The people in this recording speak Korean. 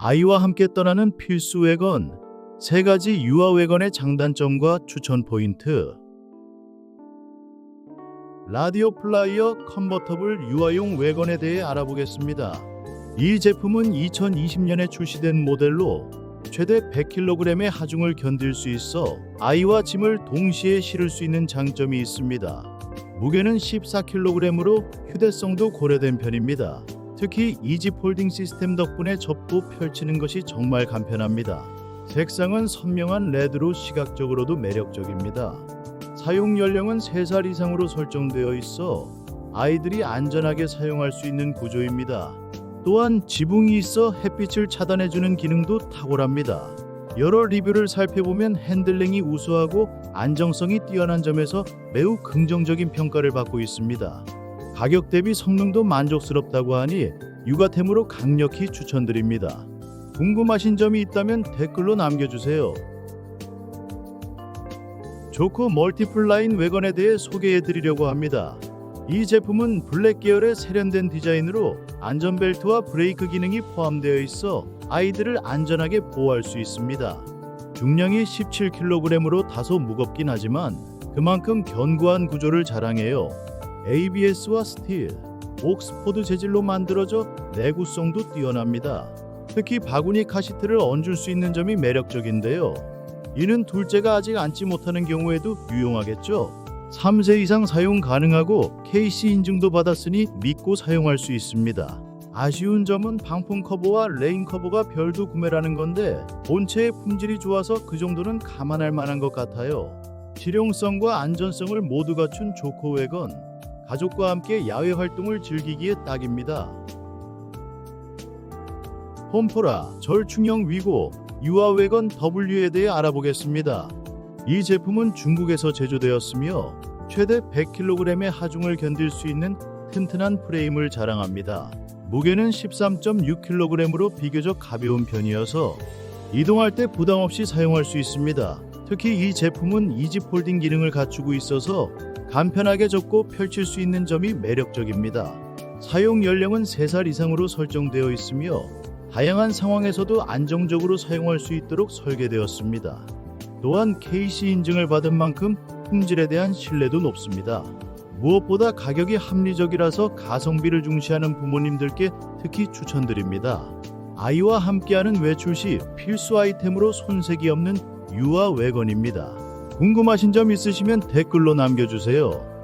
아이와 함께 떠나는 필수 외건 세 가지 유아 외건의 장단점과 추천 포인트 라디오 플라이어 컨버터블 유아용 외건에 대해 알아보겠습니다. 이 제품은 2020년에 출시된 모델로 최대 100kg의 하중을 견딜 수 있어 아이와 짐을 동시에 실을 수 있는 장점이 있습니다. 무게는 14kg으로 휴대성도 고려된 편입니다. 특히 이지 폴딩 시스템 덕분에 접고 펼치는 것이 정말 간편합니다. 색상은 선명한 레드로 시각적으로도 매력적입니다. 사용 연령은 3살 이상으로 설정되어 있어 아이들이 안전하게 사용할 수 있는 구조입니다. 또한 지붕이 있어 햇빛을 차단해주는 기능도 탁월합니다. 여러 리뷰를 살펴보면 핸들링이 우수하고 안정성이 뛰어난 점에서 매우 긍정적인 평가를 받고 있습니다. 가격 대비 성능도 만족스럽다고 하니 육아템으로 강력히 추천드립니다. 궁금하신 점이 있다면 댓글로 남겨주세요. 조코 멀티플라인 외건에 대해 소개해 드리려고 합니다. 이 제품은 블랙 계열의 세련된 디자인으로 안전벨트와 브레이크 기능이 포함되어 있어 아이들을 안전하게 보호할 수 있습니다. 중량이 17kg으로 다소 무겁긴 하지만 그만큼 견고한 구조를 자랑해요. ABS와 스틸, 옥스포드 재질로 만들어져 내구성도 뛰어납니다. 특히 바구니 카시트를 얹을 수 있는 점이 매력적인데요. 이는 둘째가 아직 앉지 못하는 경우에도 유용하겠죠. 3세 이상 사용 가능하고 KC 인증도 받았으니 믿고 사용할 수 있습니다. 아쉬운 점은 방풍 커버와 레인 커버가 별도 구매라는 건데 본체의 품질이 좋아서 그 정도는 감안할 만한 것 같아요. 실용성과 안전성을 모두 갖춘 조코 웨건 가족과 함께 야외 활동을 즐기기에 딱입니다. 홈포라 절충형 위고 유아 웨건 W에 대해 알아보겠습니다. 이 제품은 중국에서 제조되었으며 최대 100kg의 하중을 견딜 수 있는 튼튼한 프레임을 자랑합니다. 무게는 13.6kg으로 비교적 가벼운 편이어서 이동할 때 부담 없이 사용할 수 있습니다. 특히 이 제품은 이지 폴딩 기능을 갖추고 있어서 간편하게 접고 펼칠 수 있는 점이 매력적입니다. 사용 연령은 3살 이상으로 설정되어 있으며 다양한 상황에서도 안정적으로 사용할 수 있도록 설계되었습니다. 또한 KC 인증을 받은 만큼 품질에 대한 신뢰도 높습니다. 무엇보다 가격이 합리적이라서 가성비를 중시하는 부모님들께 특히 추천드립니다. 아이와 함께하는 외출 시 필수 아이템으로 손색이 없는 유아 외건입니다. 궁금하신 점 있으시면 댓글로 남겨주세요.